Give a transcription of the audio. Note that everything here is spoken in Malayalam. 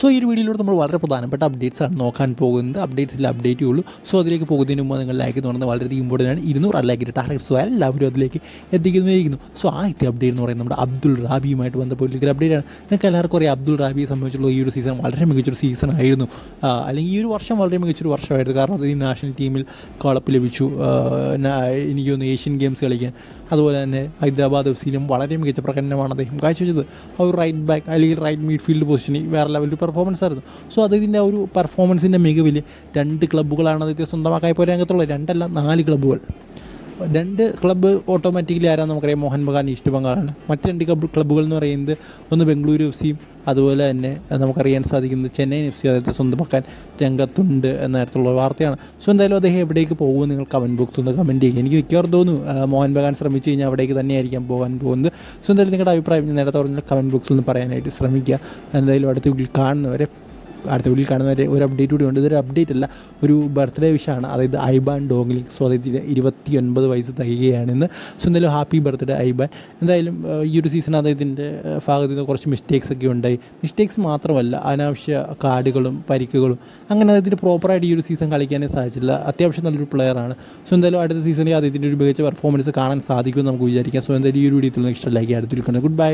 സോ ഈ ഒരു വീഡിയോയിലൂടെ നമ്മൾ വളരെ പ്രധാനപ്പെട്ട അപ്ഡേറ്റ്സ് ആണ് നോക്കാൻ പോകുന്നത്. അപ്ഡേറ്റ്സിൽ അപ്ഡേറ്റ് ചെയ്യുള്ളൂ സോ അതിലേക്ക് പോകുന്നതിന് മുമ്പ് നിങ്ങൾ ലൈക്ക് തുടങ്ങുന്നത് വളരെയധികം ഇമ്പോർട്ടന്റ് ആണ്. ഇരുന്നൂറ് ലൈക്ക് ടാർഗറ്റ്സ് എല്ലാവരും അതിലേക്ക് എത്തിക്കുന്നതായിരിക്കുന്നു. സോ ആദ്യത്തെ അപ്ഡേറ്റ് എന്ന് പറയുന്നത് നമ്മുടെ അബ്ദുൾ റാബിയുമായിട്ട് ബന്ധപ്പെട്ട ഒരു അപ്ഡേറ്റ് ആണ്. നിങ്ങൾക്ക് എല്ലാവർക്കും അറിയാം അബ്ദുൾ റാബിയെ സംബന്ധിച്ചുള്ള ഈ ഒരു സീസൺ വളരെ മികച്ചൊരു സീസൺ ആയിരുന്നു. അല്ലെങ്കിൽ ഈ ഒരു വർഷം വളരെ മികച്ചൊരു വർഷമായിരുന്നു. കാരണം ഈ നാഷണൽ ടീമിൽ കളപ്പ് ലഭിച്ചു. എനിക്ക് തോന്നുന്നു ഏഷ്യൻ ഗെയിംസ് കളിക്കാൻ. അതുപോലെ തന്നെ ഹൈദരാബാദ് എഫ് സിയിലും വളരെ മികച്ച പ്രകടനമാണ് അദ്ദേഹം കാഴ്ചവെച്ചത്. ആ ഒരു റൈറ്റ് ബാക്ക് അല്ലെങ്കിൽ റൈറ്റ് മിഡ്ഫീൽഡ് പൊസിഷനിൽ വേറെ ലെവലിൽ പെർഫോമൻസ് ആയിരുന്നു. സോ അദ്ദേഹത്തിന്റെ ആ ഒരു പെർഫോമൻസിന്റെ മികവിൽ രണ്ട് ക്ലബ്ബുകളാണ് അദ്ദേഹത്തെ സ്വന്തമാക്കാൻ പോരാൻ രംഗത്തുള്ളത്. രണ്ടല്ല നാല് ക്ലബ്ബുകൾ രണ്ട് ക്ലബ്ബ് ഓട്ടോമാറ്റിക്കലി ആരാ നമുക്കറിയാം. മോഹൻ ബഗാൻ ഈസ്റ്റ് ബംഗാളാണ് മറ്റ് രണ്ട് ക്ലബ്ബ് ക്ലബ്ബുകൾ എന്ന് പറയുന്നത് ഒന്ന് ബംഗളൂരു എഫ് സിയും അതുപോലെ തന്നെ നമുക്കറിയാൻ സാധിക്കുന്നത് ചെന്നൈ എഫ് സി അദ്ദേഹത്തെ സ്വന്തമാക്കാൻ രംഗത്തുണ്ട് തരത്തിലുള്ള വാർത്തയാണ്. സോ എന്തായാലും അദ്ദേഹം എവിടേക്ക് പോകുമെന്ന് നിങ്ങൾ കമന്റ് ബോക്സിൽ ഒന്ന് കമന്റ് ചെയ്യുക. എനിക്ക് മിക്കവാറും തോന്നുന്നു മോഹൻ ബഗാൻ ശ്രമിച്ചു കഴിഞ്ഞാൽ അവിടേക്ക് തന്നെയായിരിക്കാം പോകാൻ പോകുന്നത്. സോ എന്തായാലും നിങ്ങളുടെ അഭിപ്രായം നേരത്തെ പറഞ്ഞാൽ കമന്റ് ബോക്സിൽ ഒന്ന് പറയാനായിട്ട് ശ്രമിക്കുക. എന്തായാലും അടുത്ത വീട്ടിൽ കാണുന്നവരെ അടുത്ത വീട്ടിൽ കാണുന്നവരെ ഒരു അപ്ഡേറ്റ് കൂടി ഉണ്ട്. ഇതൊരു അപ്ഡേറ്റ് അല്ല ഒരു ബർത്ത്ഡേ വിഷാണ് അതായത് ഐബാൻ ഡോഗ്ലിംഗ് സോ അതായത് ഇരുപത്തി ഒൻപത് വയസ്സ് തികയാണെന്ന് സോ എന്തായാലും ഹാപ്പി ബർത്ത്ഡേ ഐബാൻ. എന്തായാലും ഈ ഒരു സീസൺ അദ്ദേഹത്തിന്റെ ഭാഗത്ത് നിന്ന് കുറച്ച് മിസ്റ്റേക്സ് ഒക്കെ ഉണ്ടായി. മിസ്റ്റേക്സ് മാത്രമല്ല അനാവശ്യ കാർഡുകളും പരിക്കുകളും അങ്ങനെ അദ്ദേഹത്തിന് പ്രോപ്പറായിട്ട് ഈ ഒരു സീസൺ കളിക്കാനേ സാധിച്ചില്ല അത്യാവശ്യം നല്ലൊരു പ്ലെയറാണ് സോ എന്തായാലും അടുത്ത സീസണിൽ അദ്ദേഹത്തിന്റെ ഒരു മികച്ച പെർഫോമൻസ് കാണാൻ സാധിക്കുമെന്ന് നമുക്ക് വിചാരിക്കാം. സോ എന്തായാലും ഈ ഒരു വീഡിയോ ഇഷ്ടം ലൈക്ക് അടുത്തിരിക്കുന്നത് ഗുഡ് ബൈ